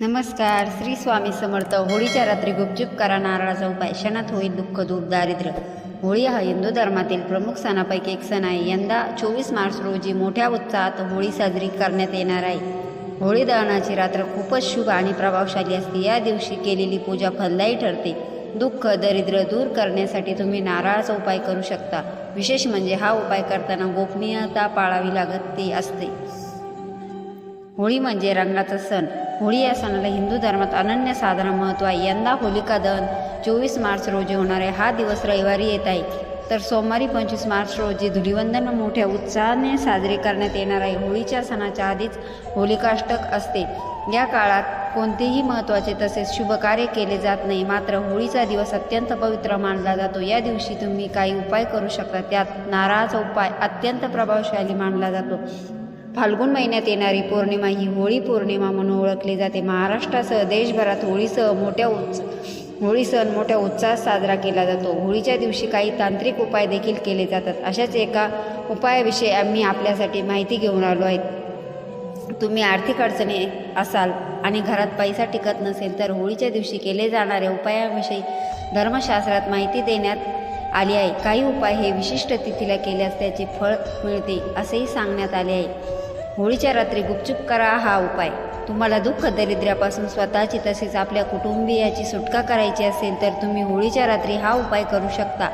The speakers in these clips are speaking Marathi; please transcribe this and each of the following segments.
नमस्कार श्री स्वामी समर्थ. होळीच्या रात्री गुपचूप करा नारळाचा उपाय. क्षणात होईल दुःख दूर दारिद्र्य. होळी हा हिंदू धर्मातील प्रमुख सणापैकी एक सण आहे. यंदा चोवीस मार्च रोजी मोठ्या उत्साहात होळी साजरी करण्यात येणार आहे. होळी दहनाची रात्र खूपच शुभ आणि प्रभावशाली असते. या दिवशी केलेली पूजा फलदायी ठरते. दुःख दरिद्र दूर करण्यासाठी तुम्ही नारळाचा उपाय करू शकता. विशेष म्हणजे हा उपाय करताना गोपनीयता पाळावी लागत ती असते. होळी म्हणजे रंगाचा सण. होळी या सणाला हिंदू धर्मात अनन्य साधारण महत्त्व आहे यंदा होलिका दहन चोवीस मार्च रोजी होणार आहे हा दिवस रविवारी येत आहे तर सोमवारी पंचवीस मार्च रोजी धुलिवंदन मोठ्या उत्साहाने साजरे करण्यात येणार आहे होळीच्या सणाच्या आधीच होलिकाष्टक असते या काळात कोणतेही महत्त्वाचे तसेच शुभ कार्य केले जात नाही मात्र होळीचा दिवस अत्यंत पवित्र मानला जातो या दिवशी तुम्ही काही उपाय करू शकता त्यात नारळाचा उपाय अत्यंत प्रभावशाली मानला जातो फाल्गुन महिन्यात येणारी पौर्णिमा ही होळी पौर्णिमा म्हणून ओळखली जाते. महाराष्ट्रासह देशभरात होळीसह मोठ्या उत्स होळी सण मोठ्या उत्साहात साजरा केला जातो. होळीच्या दिवशी काही तांत्रिक उपाय देखील केले जातात. अशाच एका उपायाविषयी आम्ही आपल्यासाठी माहिती घेऊन आलो आहेत तुम्ही आर्थिक अडचणी असाल आणि घरात पैसा टिकत नसेल तर होळीच्या दिवशी केले जाणाऱ्या उपायाविषयी धर्मशास्त्रात माहिती देण्यात आली आहे. काही उपाय हे विशिष्ट तिथीला केल्यास त्याचे फळ मिळते असेही सांगण्यात आले आहे. होळीच्या रात्री गुपचूप करा हा उपाय. तुम्हाला दुःख दरिद्र्यापासून स्वतःची तसेच आपल्या कुटुंबियाची सुटका करायची असेल तर तुम्ही होळीच्या रात्री हा उपाय करू शकता.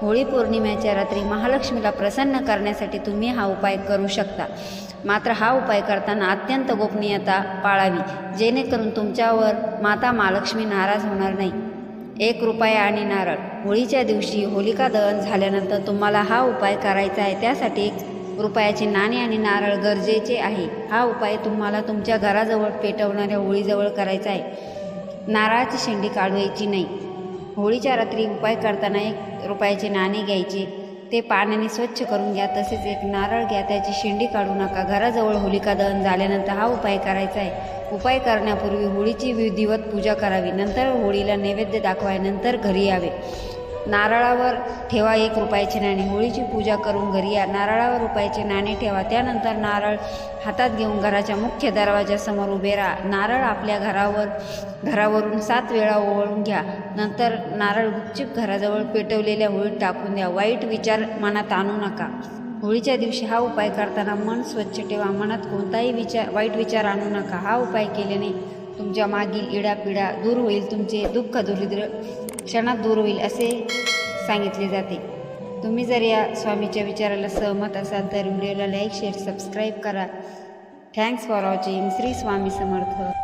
होळी पौर्णिमेच्या रात्री महालक्ष्मीला प्रसन्न करण्यासाठी तुम्ही हा उपाय करू शकता. मात्र हा उपाय करताना अत्यंत गोपनीयता पाळावी जेणेकरून तुमच्यावर माता महालक्ष्मी नाराज होणार नाही. एक रुपया आणि नारळ. होळीच्या दिवशी होलिका दहन झाल्यानंतर तुम्हाला हा उपाय करायचा आहे त्यासाठी एक रुपयाचे नाणे आणि नारळ गरजेचे आहे. हा उपाय तुम्हाला तुमच्या घराजवळ पेटवणाऱ्या होळीजवळ करायचा आहे. नारळाची शेंडी काढवायची नाही. होळीच्या रात्री उपाय करताना एक रुपयाचे नाणे घ्यायचे. ते पाण्याने स्वच्छ करून घ्या. तसेच एक नारळ घ्या. त्याची शेंडी काढू नका. घराजवळ होलिका दहन झाल्यानंतर हा उपाय करायचा आहे. उपाय करण्यापूर्वी होळीची विधिवत पूजा करावी. नंतर होळीला नैवेद्य दाखवाय. नंतर घरी यावे. नारळावर ठेवा एक रुपयाचे नाणे. होळीची पूजा करून घरी या. नारळावर रुपयाचे नाणे ठेवा. त्यानंतर नारळ हातात घेऊन घराच्या मुख्य दरवाजासमोर उभे राहा. नारळ आपल्या घरावर घरावरून सात वेळा ओवळून घ्या. नंतर नारळ गुपचूप घराजवळ पेटवलेल्या होळीत टाकून द्या. वाईट विचार मनात आणू नका. होळीच्या दिवशी हा उपाय करताना मन स्वच्छ ठेवा. मनात कोणताही विचार वाईट विचार आणू नका. हा उपाय केल्याने तुमच्या मागील इडापिडा दूर होईल. तुमचे दुःख दुरिद्र क्षणात दूर होईल असे सांगितले जाते. तुम्ही जर या स्वामीच्या विचाराला सहमत असाल तर व्हिडिओला लाईक शेअर सबस्क्राईब करा. Thanks for watching Shri Swami Samarth.